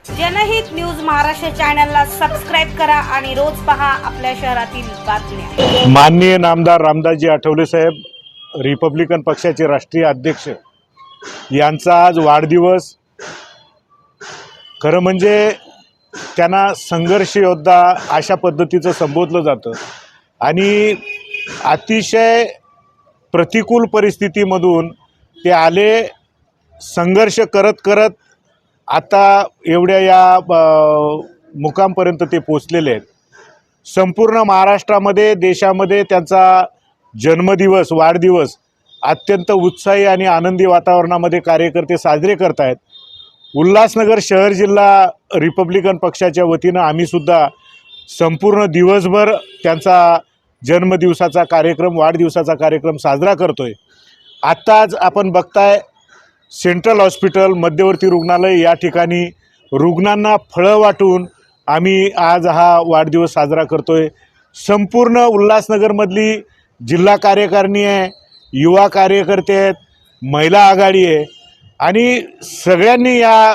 जनहित न्यूज महाराष्ट्र चॅनलला सबस्क्राईब करा आणि रोज पहा आपल्या शहरातील बातम्या. माननीय नामदार रामदासजी आठवले साहेब रिपब्लिकन पक्षाचे राष्ट्रीय अध्यक्ष यांचा आज वाढदिवस. खरं म्हणजे त्यांना संघर्ष योद्धा अशा पद्धतीचं संबोधलं जातं. आणि अतिशय प्रतिकूल परिस्थितीमधून ते आले संघर्ष करत करत आता एवढ्या या मुकामपर्यंत ते पोचलेले आहेत. संपूर्ण महाराष्ट्रामध्ये देशामध्ये त्यांचा जन्मदिवस वाढदिवस अत्यंत उत्साही आणि आनंदी वातावरणामध्ये कार्यकर्ते साजरे करत आहेत उल्हासनगर शहर जिल्हा रिपब्लिकन पक्षाच्या वतीनं आम्हीसुद्धा संपूर्ण दिवसभर त्यांचा जन्मदिवसाचा कार्यक्रम वाढदिवसाचा कार्यक्रम साजरा करतो आहे आत्ताच आपण बघताय सेंट्रल हॉस्पिटल मध्यवर्ती रुग्णालय या ठिकाणी रुग्णांना फळं वाटून आम्ही आज हा वाढदिवस साजरा करतो आहे संपूर्ण उल्हासनगरमधली जिल्हा कार्यकारिणी आहे युवा कार्यकर्ते आहेत महिला आघाडी आहे आणि सगळ्यांनी या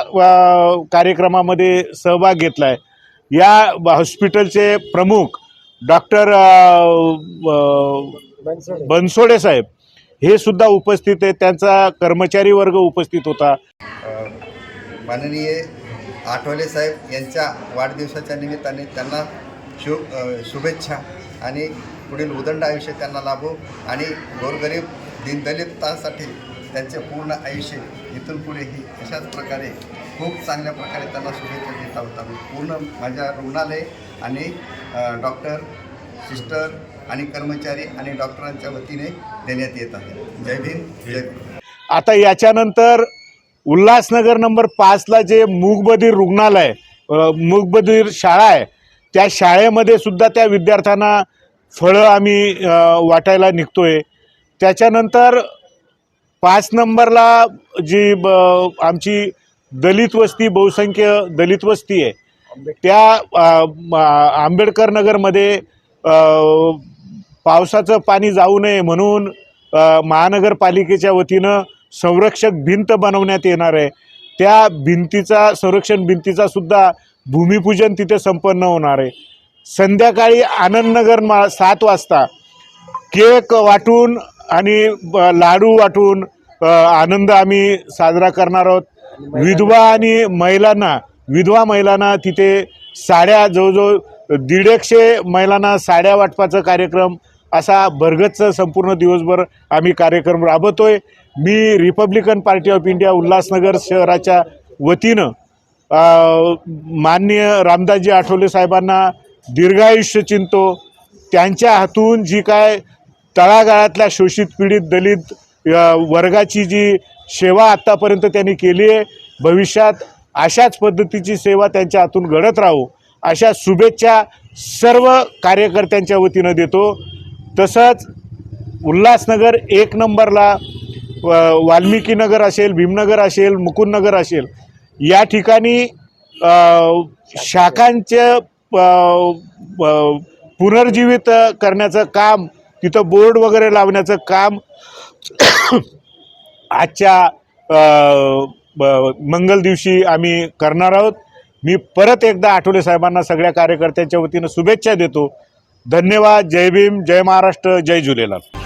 कार्यक्रमामध्ये सहभाग घेतला आहे या हॉस्पिटलचे प्रमुख डॉक्टर बनसोडे साहेब. हे सुद्धा उपस्थित आहे त्यांचा कर्मचारी वर्ग उपस्थित होता. माननीय आठवले साहेब यांच्या वाढदिवसाच्या निमित्ताने त्यांना शु शुभेच्छा आणि पुढील उदंड आयुष्य त्यांना लाभो आणि गोरगरीब दीनदलितांसाठी त्यांचे पूर्ण आयुष्य इथून पुढेही अशाच प्रकारे खूप चांगल्या प्रकारे त्यांना शुभेच्छा देत आहोत आम्ही पूर्ण माझ्या रुग्णालय आणि डॉक्टर सिस्टर आणि कर्मचारी आणि डॉक्टरांच्या वतीने देण्यात येत आहे. जय भीम जय आता याच्यानंतर उल्हासनगर नंबर पाचला जे मूगबधीर रुग्णालय अ, मूगबधीर शाळा आहे त्या शाळेमध्ये सुद्धा त्या विद्यार्थ्यांना फळं आम्ही वाटायला वाटायला निघतोय. त्याच्यानंतर पाच नंबरला जी ब आमची दलित वस्ती बहुसंख्य दलित वस्ती आहे त्या आंबेडकर नगरमध्ये पावसाचं पाणी जाऊ नये म्हणून महानगरपालिकेच्या वतीनं संरक्षक भिंत बनवण्यात येणार आहे. त्या भिंतीचा संरक्षण भिंतीचा सुद्धा भूमिपूजन तिथे संपन्न होणार आहे. संध्याकाळी आनंदनगर मा सात वाजता केक वाटून आणि ब- लाडू वाटून आनंद आम्ही साजरा करणार आहोत. विधवा आणि महिलांना विधवा महिलांना तिथे साड्या जवळजवळ दीडशे महिलांना साड्या वाटपाचा कार्यक्रम असा भरगच्च संपूर्ण दिवसभर आम्ही कार्यक्रम राबवतो आहे मी Republican Party of India Ulhasnagar शहराच्या वतीनं माननीय रामदासजी आठवले साहेबांना दीर्घायुष्य चिंतो त्यांच्या हातून जी काय तळागाळातल्या शोषित पीडित दलित वर्गाची जी सेवा आत्तापर्यंत त्यांनी केली आहे भविष्यात अशाच पद्धतीची सेवा त्यांच्या हातून घडत राहू अशा शुभेच्छा सर्व कार्यकर्त्यांच्या वतीनं देतो. तसंच उल्हासनगर एक नंबरला व- वाल्मिकी नगर असेल भीमनगर असेल मुकुंदनगर असेल या ठिकाणी शाखांचे पुनर्जीवित करण्याचं काम तिथं बोर्ड वगैरे लावण्याचं काम आजच्या ब- मंगल दिवशी आम्ही करणार आहोत. मी परत एकदा आठवले साहेबांना सगळ्या कार्यकर्त्यांच्या वतीनं शुभेच्छा देतो. धन्यवाद जय भीम जय महाराष्ट्र जय झुलेलाल.